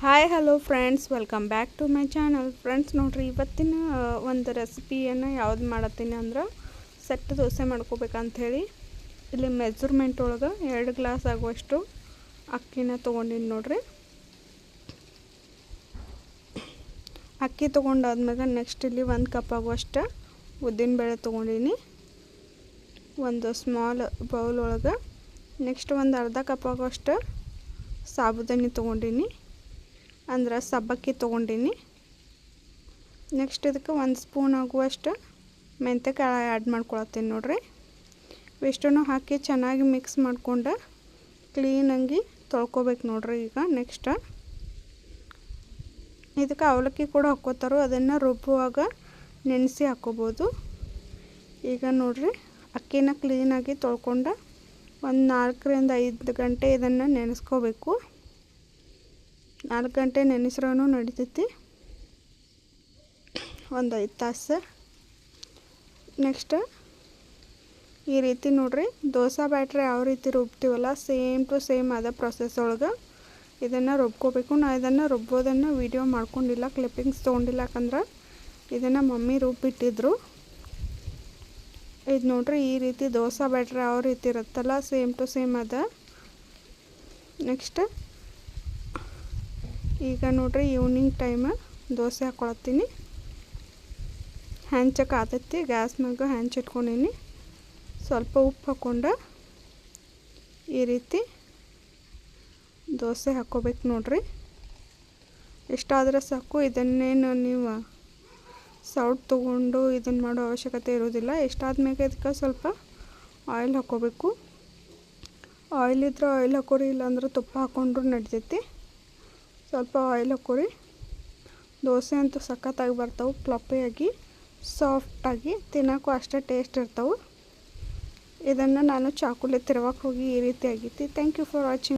Hi hello friends welcome back to my channel friends ನೋಡಿರಿ, ಇವತ್ತಿನ ಒಂದು ರೆಸಿಪಿಯನ್ನು ಯಾವ್ದು ಮಾಡತ್ತೀನಿ ಅಂದ್ರೆ ಸೆಟ್ ದೋಸೆ ಮಾಡ್ಕೋಬೇಕಂಥೇಳಿ ಇಲ್ಲಿ ಮೆಜರ್ಮೆಂಟ್ ಒಳಗೆ ಎರಡು ಗ್ಲಾಸ್ ಆಗುವಷ್ಟು ಅಕ್ಕಿನ ತೊಗೊಂಡಿನಿ ನೋಡ್ರಿ. ಅಕ್ಕಿ ತೊಗೊಂಡಾದ್ಮೇಲೆ ನೆಕ್ಸ್ಟ್ ಇಲ್ಲಿ ಒಂದು ಕಪ್ ಆಗುವಷ್ಟು ಉದ್ದಿನಬೇಳೆ ತೊಗೊಂಡಿನಿ. ಒಂದು ಸ್ಮಾಲ್ ಬೌಲ್ ಒಳಗೆ ನೆಕ್ಸ್ಟ್ ಒಂದು ಅರ್ಧ ಕಪ್ ಆಗುವಷ್ಟು ಸಾಬುದಾನಿ ತೊಗೊಂಡಿನಿ. ಅಂದ್ರೆ ಸಬ್ಬಕ್ಕಿ ತೊಗೊಂಡೀನಿ. ನೆಕ್ಸ್ಟ್ ಇದಕ್ಕೆ ಒಂದು ಸ್ಪೂನ್ ಆಗುವಷ್ಟು ಮೆಂತ್ಯಕಾಳು ಆ್ಯಡ್ ಮಾಡ್ಕೊಳತ್ತೀನಿ ನೋಡ್ರಿ. ಇಷ್ಟನ್ನು ಹಾಕಿ ಚೆನ್ನಾಗಿ ಮಿಕ್ಸ್ ಮಾಡಿಕೊಂಡು ಕ್ಲೀನಾಗಿ ತೊಳ್ಕೊಬೇಕು ನೋಡ್ರಿ ಈಗ ನೆಕ್ಸ್ಟ್ ಇದಕ್ಕೆ ಅವಲಕ್ಕಿ ಕೂಡ ಹಾಕ್ಕೋತಾರೋ ಅದನ್ನು ರುಬ್ಬುವಾಗ ನೆನೆಸಿ ಹಾಕ್ಕೋಬೋದು ಈಗ ನೋಡ್ರಿ ಅಕ್ಕಿನ ಕ್ಲೀನಾಗಿ ತೊಳ್ಕೊಂಡು ಒಂದು ನಾಲ್ಕರಿಂದ ಐದು ಗಂಟೆ ಇದನ್ನು ನೆನೆಸ್ಕೋಬೇಕು. ನಾಲ್ಕು ಗಂಟೆ ನೆನೆಸ್ರೂ ನಡಿತೈತಿ. ಒಂದು ಐದು ತಾಸು. ನೆಕ್ಸ್ಟ್ ಈ ರೀತಿ ನೋಡ್ರಿ, ದೋಸೆ, ಬ್ಯಾಟ್ರಿ ಯಾವ ರೀತಿ ರುಬ್ತೀವಲ್ಲ, ಸೇಮ್ ಟು ಸೇಮ್ ಅದ ಪ್ರೊಸೆಸ್ ಒಳಗೆ. ಇದನ್ನು ರುಬ್ಕೋಬೇಕು. ನಾ ಇದನ್ನು ರುಬ್ಬೋದನ್ನು ವೀಡಿಯೋ ಮಾಡ್ಕೊಂಡಿಲ್ಲ ಕ್ಲಿಪ್ಪಿಂಗ್ಸ್ ತೊಗೊಂಡಿಲ್ಲ ಯಾಕಂದ್ರೆ ಇದನ್ನು ಮಮ್ಮಿ ರುಬ್ಬಿಟ್ಟಿದ್ರು. ಇದು ನೋಡ್ರಿ, ಈ ರೀತಿ ದೋಸೆ, ಬ್ಯಾಟ್ರಿ ಯಾವ ರೀತಿ ಇರುತ್ತಲ್ಲ, ಸೇಮ್ ಟು ಸೇಮ್ ಅದ. ನೆಕ್ಸ್ಟ್ ಈಗ ನೋಡ್ರಿ ಈವ್ನಿಂಗ್ ಟೈಮ್ ದೋಸೆ ಹಾಕೊಳತ್ತೀನಿ. ಹ್ಯಾಂಚಕ್ಕೆ ಆತೈತಿ. ಗ್ಯಾಸ್ ಮ್ಯಾಗ ಹ್ಯಾಂಚ್ ಇಟ್ಕೊಂಡೀನಿ. ಸ್ವಲ್ಪ ಉಪ್ಪು ಹಾಕ್ಕೊಂಡು ಈ ರೀತಿ ದೋಸೆ ಹಾಕ್ಕೋಬೇಕು ನೋಡ್ರಿ. ಎಷ್ಟಾದರೆ ಸಾಕು. ಇದನ್ನೇನು ನೀವು ಸೌಟ್ ತೊಗೊಂಡು ಇದನ್ನು ಮಾಡೋ ಅವಶ್ಯಕತೆ ಇರೋದಿಲ್ಲ. ಎಷ್ಟಾದ್ಮೇಲೆ ಅದಕ್ಕೆ ಸ್ವಲ್ಪ ಆಯಿಲ್ ಹಾಕ್ಕೋಬೇಕು ಆಯಿಲ್ ಇದ್ರೆ ಆಯಿಲ್ ಹಾಕೋರಿ, ಇಲ್ಲಾಂದ್ರೆ ತುಪ್ಪ ಹಾಕ್ಕೊಂಡ್ರು ನಡಿತೈತಿ. ಸ್ವಲ್ಪ ಆಯಿಲ್ ಹಾಕೋರಿ ದೋಸೆ ಅಂತೂ ಸಖತ್ತಾಗಿ ಬರ್ತಾವೆ ಪ್ಲಪ್ಪಿಯಾಗಿ ಸಾಫ್ಟಾಗಿ ತಿನ್ನೋಕ್ಕೂ ಅಷ್ಟೇ ಟೇಸ್ಟ್ ಇರ್ತಾವೆ. ಇದನ್ನು ನಾನು ಚಾಕುಲಿ ತಿರುವಕ್ಕೆ ಹೋಗಿ ಈ ರೀತಿ ಆಗೈತಿ ಥ್ಯಾಂಕ್ ಯು ಫಾರ್ ವಾಚಿಂಗ್